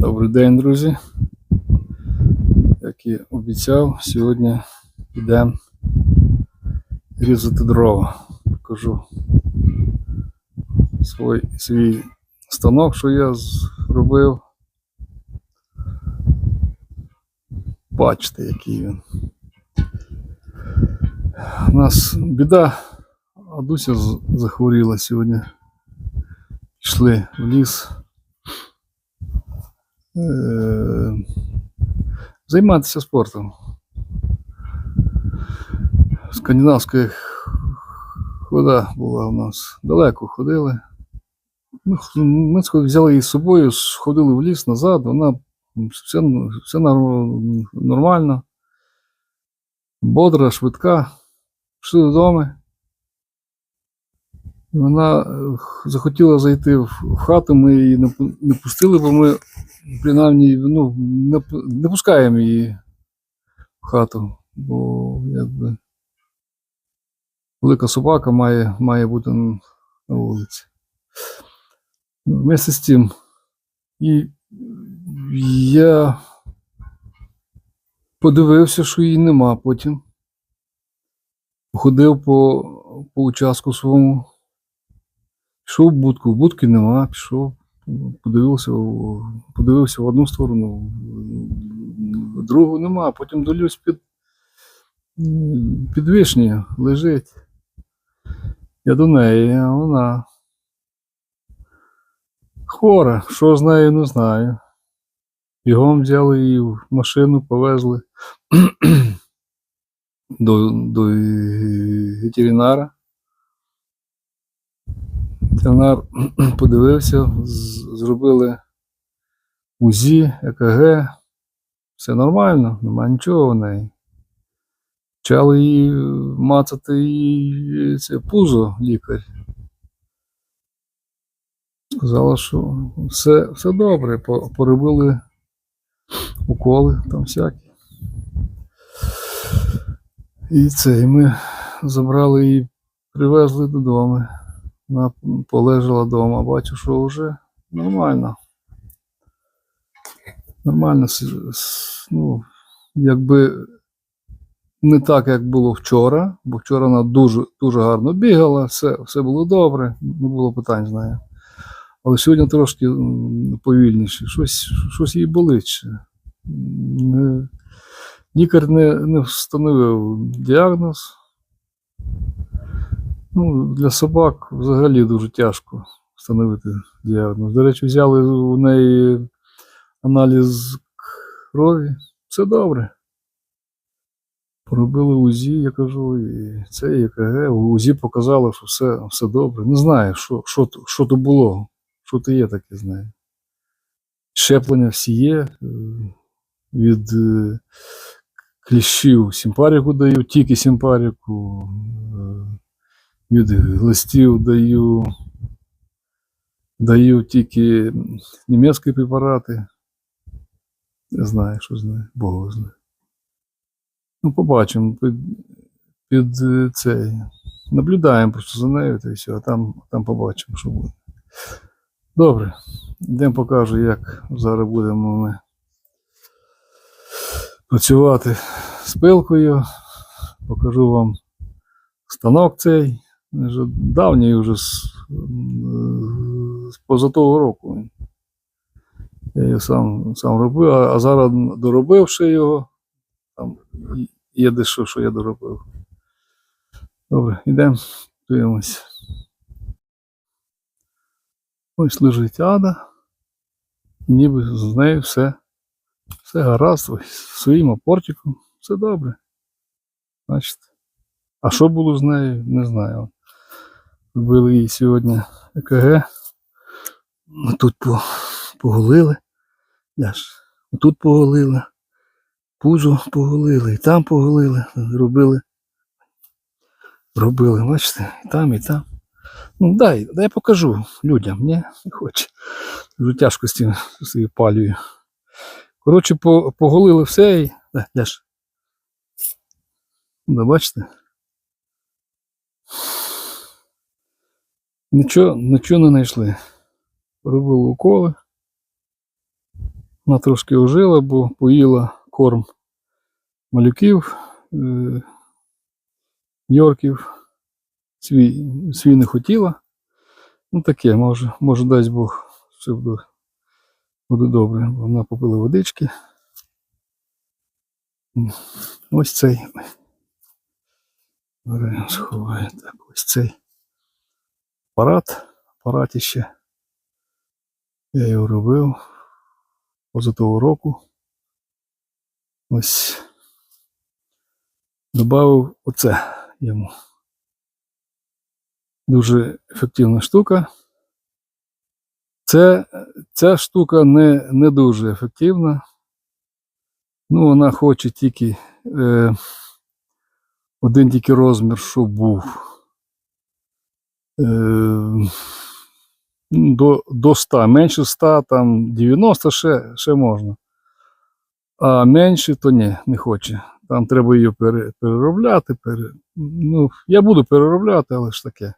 Добрий день, друзі. Як і обіцяв, сьогодні йдемо різати дрова. Покажу свій, свій станок, що я зробив. Бачите, який він. У нас біда, а Дуся з- захворіла сьогодні. Пішли в ліс. Е, займатися спортом. Скандинавська хода була у нас. Далеко ходили. Ми, взяли її з собою, сходили в ліс назад, вона все, все нормально. Бодра, швидка. Пішли додому. І Вона е, захотіла зайти в хату, ми її не пустили, бо ми принаймні ну, не, пускаємо її в хату, бо якби велика собака має, має бути на вулиці. Вместе з тим, і я подивився, що її нема потім. Ходив по, по участку своєму. Пішов в будку, в будки нема, пішов, подивився, подивився в одну сторону, в другу нема, потім долюсь під, під вишнею, лежить. Я до неї, а вона хвора, що з нею не знаю. Бігом взяли її в машину, повезли до, до ветеринара. Ветеринар подивився, зробили УЗІ, ЕКГ. Все нормально, немає нічого в неї. Почали її мацати її це пузо лікар. Сказала, що все, все добре, поробили уколи там всякі. І це, і ми забрали її, привезли додому. Вона полежала вдома, бачу, що вже нормально. Нормально, ну, якби не так, як було вчора, бо вчора вона дуже, дуже гарно бігала, все, все було добре, не було питань з нею. Але сьогодні трошки повільніше, щось, щось їй болить. Лікар не, не встановив діагноз. Ну, для собак взагалі дуже тяжко встановити діагноз. До речі, взяли у неї аналіз крові. Все добре. Поробили УЗІ, я кажу, і це і. УЗІ показало, що все, все добре. Не знаю, що, що, що то було, що то є таке з нею. Щеплення всі є. е, Від е, кліщів симпаріку даю, тільки симпаріку. Від глистів даю. Даю тільки німецькі препарати. Не знаю, що знає, Бог знає. Ну, побачимо. Під, під е, цей. Наблюдаємо просто за нею та і все, а там, там побачимо, що буде. Добре. Йдемо покажу, як зараз будемо ми працювати з пилкою. Покажу вам станок цей. Вже давній вже з, з поза того року. Я його сам, сам робив, а, зараз доробивши його, там є дещо, що я доробив. Добре, йдемо, дивимось. Ось лежить ада. І ніби з нею все. Все гаразд, ось, своїм апортиком, все добре. Бачите. А що було з нею, не знаю. Робили її сьогодні ЕКГ. Тут по, поголили. Тут поголили. Пузо поголили, і там поголили. Робили. Робили, бачите, і там, і там. Ну, дай, дай покажу людям, ні, не хоче. Дуже тяжко з цим цією палію. Коротше, по, поголили все і. Да, Ляш. Да, бачите? Нічого, нічого не знайшли. Робили уколи. Вона трошки ожила, бо поїла корм малюків, е, йорків. Свій, свій не хотіла. Ну таке, може, може дасть Бог, все буде, буде добре. Вона попила водички. Ось цей. Сховаю так. Ось цей апарат. Апаратіще. Я його робив поза того року. Ось. Добавив оце йому. Дуже ефективна штука. Це, ця штука не, не дуже ефективна. Ну, вона хоче тільки е, один тільки розмір, щоб був. Е, до, до 100. Менше 100, там 90 ще, ще можна. А менше то ні, не хоче. Там треба її пере, переробляти. Пере, ну, я буду переробляти, але ж таке.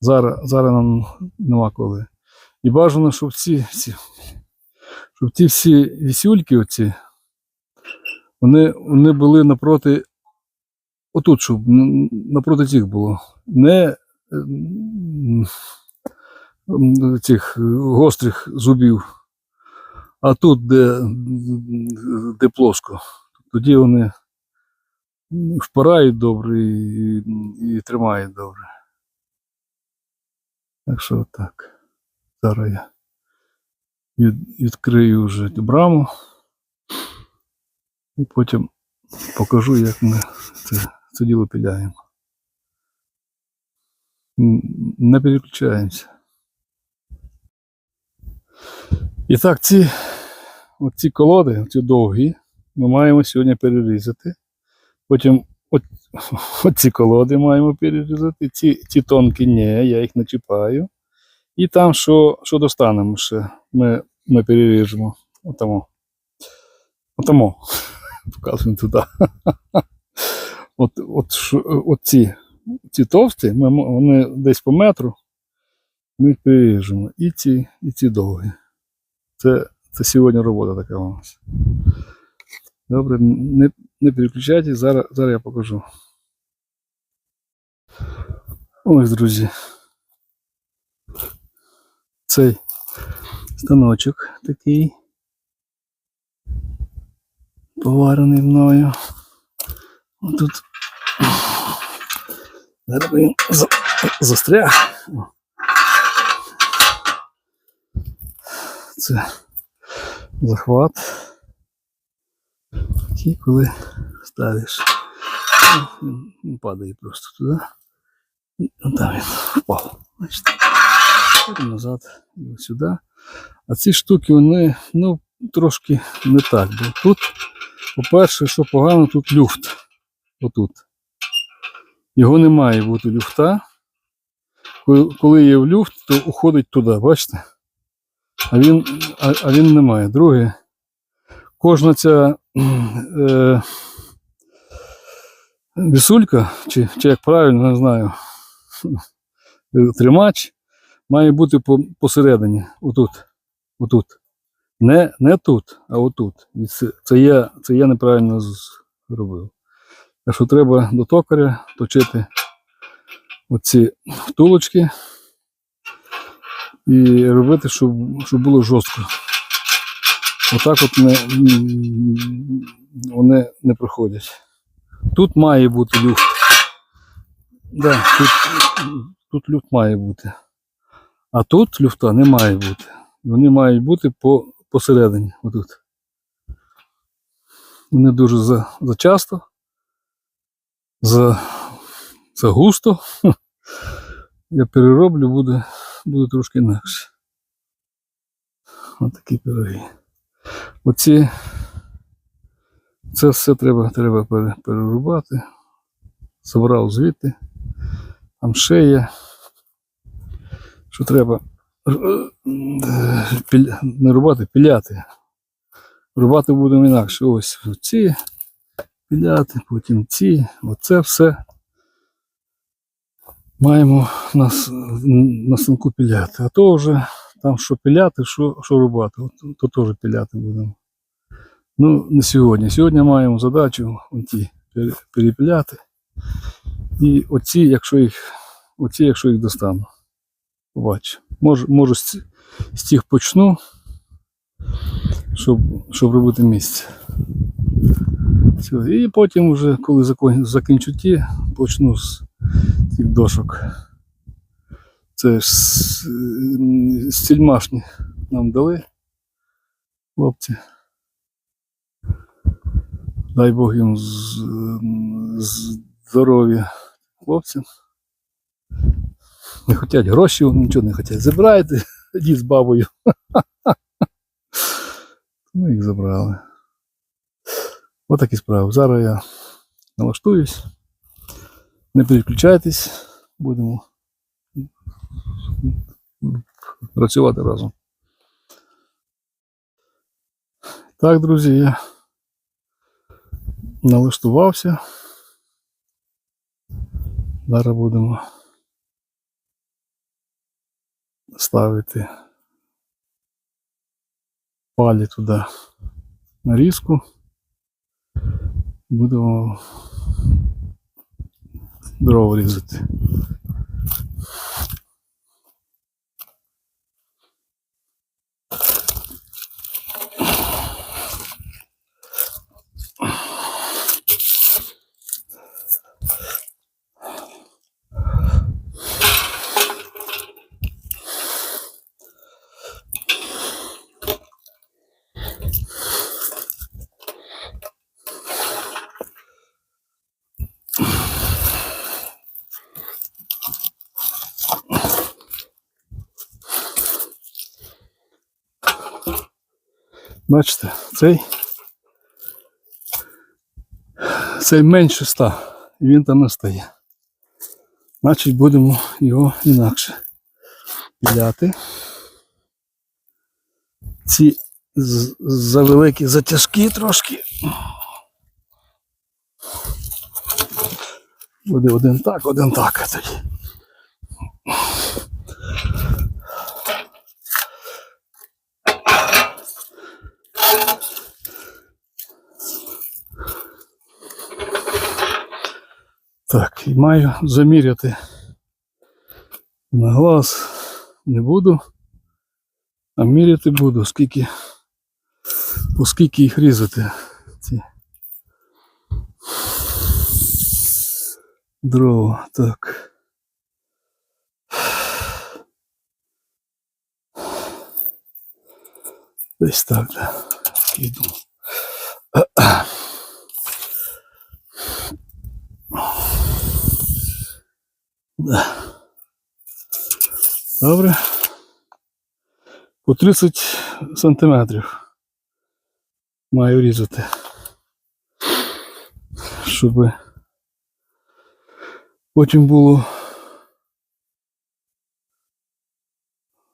Зараз, зараз нам нема коли. І бажано, щоб ці, ці щоб ті всі вісюльки оці, вони, вони були напроти, отут, щоб напроти цих було. Не цих е, гострих зубів, а тут, де, де плоско. Тоді вони впирають добре і, і тримають добре. Так що так. Зараз я від, відкрию вже браму і потім покажу, як ми це, це діло підляємо. Не переключаємося. І так, ці, оці колоди, ці довгі, ми маємо сьогодні перерізати. Потім от, оці колоди маємо перерізати. Ці, ці тонкі ні, я їх не чіпаю. І там, що, що достанемо ще, ми, ми переріжемо. Отамо. Отамо. Показуємо туди. От, от, от ці, ці товсті, ми, вони десь по метру. Ми переріжемо. І ці, і ці довгі. Це, це сьогодні робота така у нас. Добре, не, не переключайтесь, зараз, зараз я покажу. Ось, друзі. Цей станочок такий. Поварений мною. Тут зараз він застряг. Це захват. Такий, коли ставиш. Він, падає просто туди. І там він впав. Потім назад і сюди. А ці штуки, вони ну, трошки не так. Бо тут, по-перше, що погано, тут люфт. Отут. Його не має бути люфта. Коли- є люфт, то уходить туди, бачите? А він, а, а він не має. Друге, кожна ця е, вісулька, чи, чи як правильно, не знаю, тримач, має бути по, посередині, отут. отут. Не, не тут, а отут. Це, це, я, це я неправильно зробив. Що треба до токаря точити оці втулочки і робити, щоб, щоб було жорстко. Отак от не, вони не проходять. Тут має бути люфт. Да, тут, тут люфт має бути. А тут люфта не має бути. Вони мають бути по, посередині. Отут. Вони дуже за, зачасто, за, за густо. Я перероблю, буде, буде трошки інакше. Ось такі пироги. Оці, це все треба, треба перерубати. Забрав звідти. Там є. Що треба е, не рубати, піляти. Рубати будемо інакше. Ось ці піляти, потім ці. Оце все маємо на, на станку піляти. А то вже там що пиляти, що, що рубати. От, то теж пиляти будемо. Ну, не сьогодні. Сьогодні маємо задачу вон ті пере- І оці, якщо їх, оці, якщо їх достану. Побачу. Може, може з, з цих почну, щоб, щоб робити місце. І потім вже, коли закінчу ті, почну з цих дошок. Це ж сільмашні нам дали хлопці. Дай Бог їм здоров'я хлопцям. Не хочуть гроші, нічого не хочуть. Забирайте, йдіть з бабою. Ми їх забрали. Отакі справи. Зараз я налаштуюсь. Не переключайтесь, будемо працювати разом. Так, друзі, я налаштувався. Зараз будемо ставити палі туди нарізку. Будемо дрова різати. Бачите, цей, цей менше ста, і він там не стає. Значить, будемо його інакше піляти. Ці завеликі затяжкі трошки. Буде один так, один так тоді. Так, і маю заміряти на глаз не буду, а міряти буду, скільки, оскільки їх різати. Ці дрова. Так. Десь так, да. Іду. Да. Добре. По 30 сантиметрів маю різати. Щоб потім було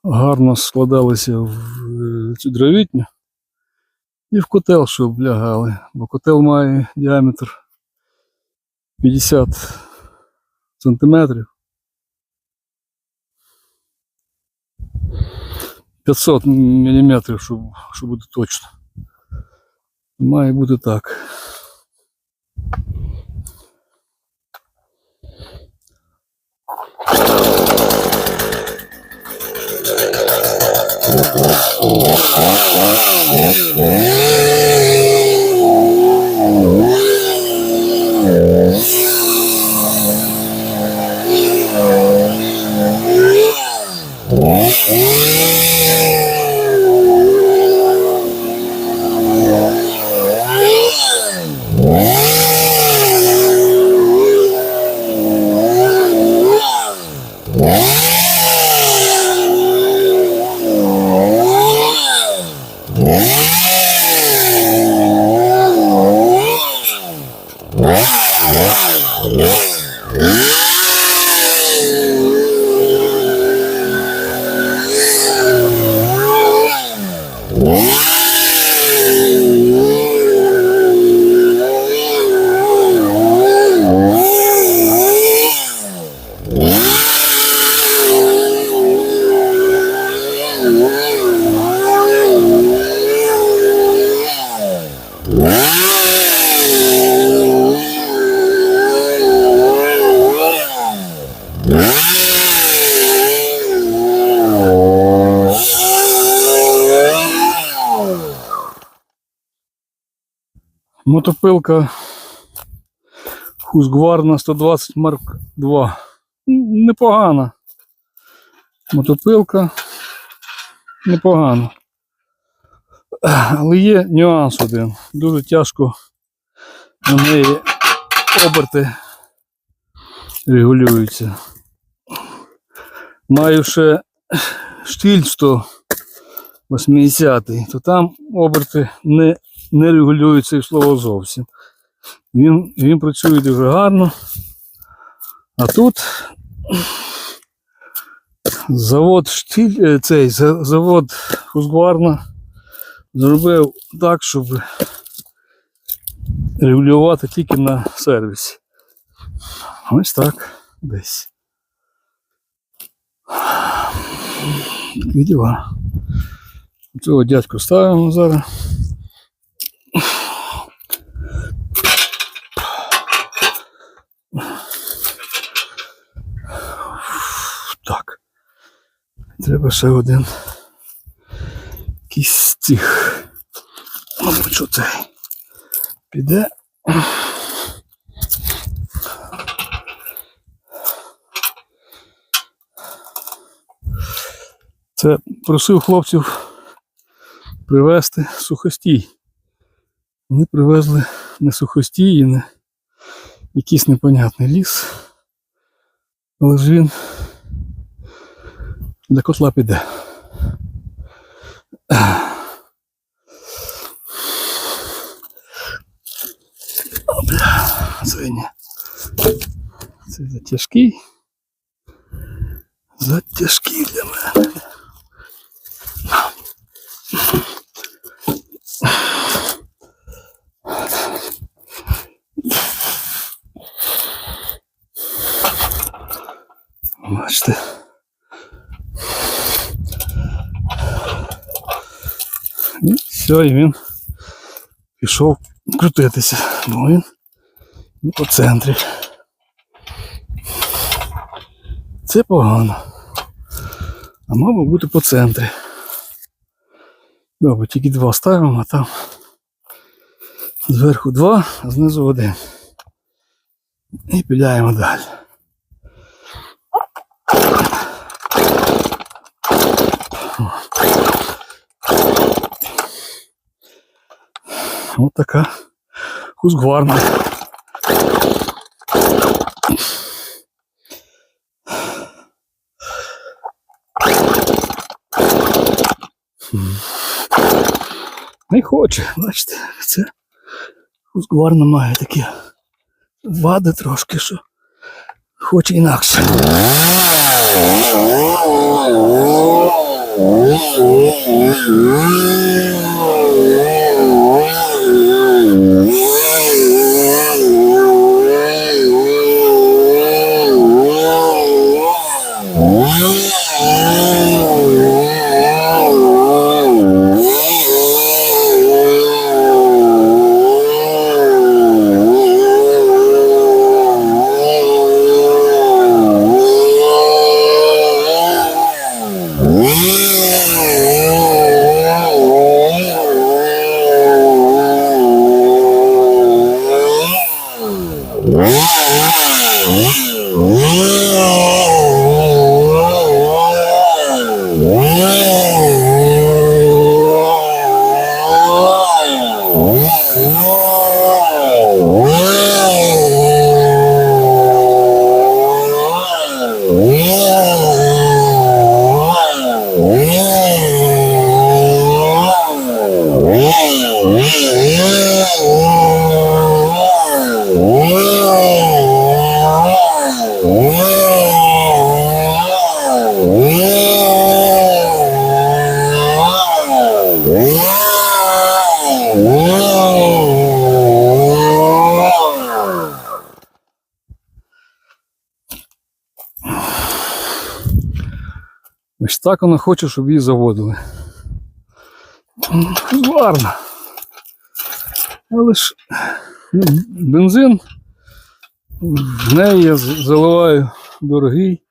гарно складалося в е, цю дровітню і в котел, щоб лягали, бо котел має діаметр 50 сантиметрів. 500 мм, щоб, щоб буде точно. Має бути так. Yeah. Yeah. Мотопилка Husqvarna 120 Mark II. М, Непогана. Мотопилка. Непогана. Але є нюанс один. Дуже тяжко на неї оберти регулюються. Маю ще штиль 180, то там оберти не, не регулюються і слово зовсім. Він, він працює дуже гарно. А тут завод штиль, е, цей завод Husqvarna зробив так, щоб регулювати тільки на сервісі. Ось так десь. Такі діла. Цього дядьку ставимо зараз. Так. Треба ще один. Якийсь цих. Мабуть, що цей. Піде. Це просив хлопців привезти сухостій. Вони привезли не сухостій і не якийсь непонятний ліс. Але ж він для котла піде. Це. Це затяжкий. Затяжкий для мене. Бачите. І все, і він пішов крутитися, бо він не по центрі. Це погано. А мав би бути по центрі. Добре, тільки два ставимо, а там зверху два, а знизу один. І піляємо далі. Ось така Husqvarna. Не хоче, бачите, це Husqvarna має такі вади трошки, що хоче інакше. Uh, uh, uh. Ось так вона хоче, щоб її заводили. Гарно. Але ж ну, бензин в неї я заливаю дорогий,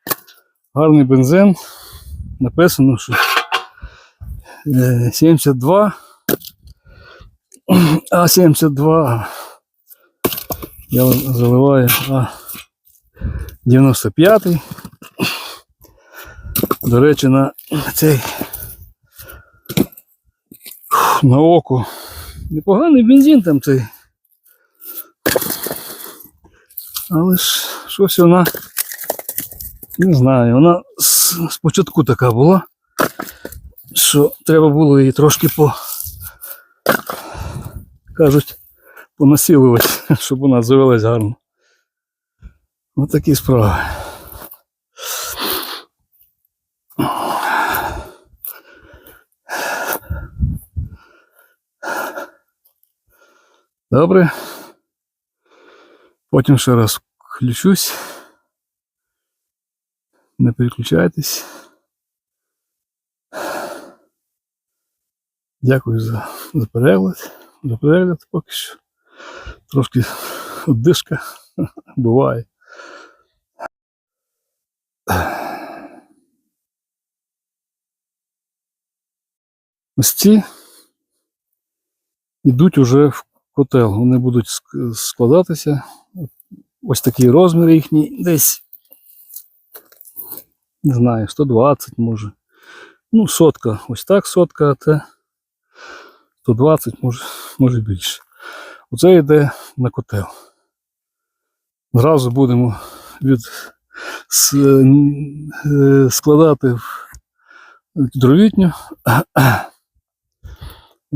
гарний бензин. Написано, що е, 72 А72. Я заливаю А95. До речі, на цей на око. Непоганий бензин там цей. Але ж щось вона. Не знаю, вона спочатку така була, що треба було її трошки по. Кажуть, понасилувати, щоб вона завелась гарно. Ось такі справи. Добре. Потім ще раз включусь. Не переключайтесь. Дякую за, за перегляд. За перегляд поки що. Трошки одишка буває. Ось ці йдуть уже в котел. Вони будуть складатися. Ось такий розмір їхній, десь, не знаю, 120 може. Ну, сотка. Ось так сотка, а це 120, може, може більше. Оце йде на котел. Зразу будемо від, с, е, складати в дровітню.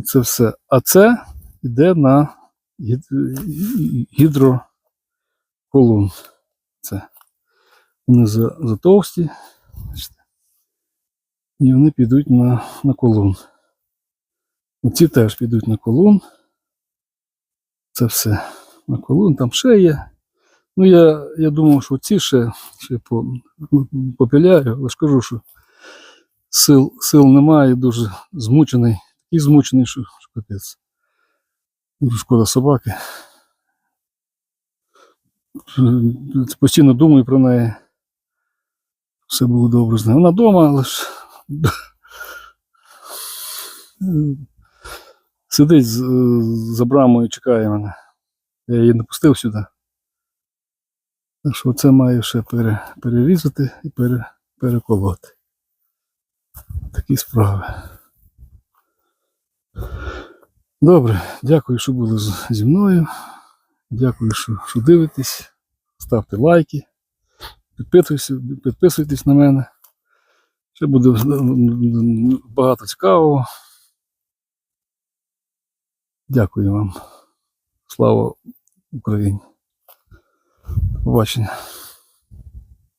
Це все. А це йде на гідроколон. Це. Вони за, затовсті. бачите. І вони підуть на, на колон. Оці теж підуть на колон. Це все на колон. Там ще є. Ну, я, я думав, що ці ще, ще по, попіляю, але ж кажу, що сил, сил немає, дуже змучений. Такий змучений, що, що капець. Дуже шкода собаки. Постійно думаю про неї. Все було добре з нею. Вона вдома, але ж сидить за брамою чекає мене. Я її не пустив сюди. Так що це маю ще пере, перерізати і пере, переколоти. Такі справи. Добре, дякую, що були зі мною. Дякую, що, що дивитесь. Ставте лайки, підписуйтесь, підписуйтесь на мене. Ще буде багато цікавого. Дякую вам. Слава Україні. До побачення.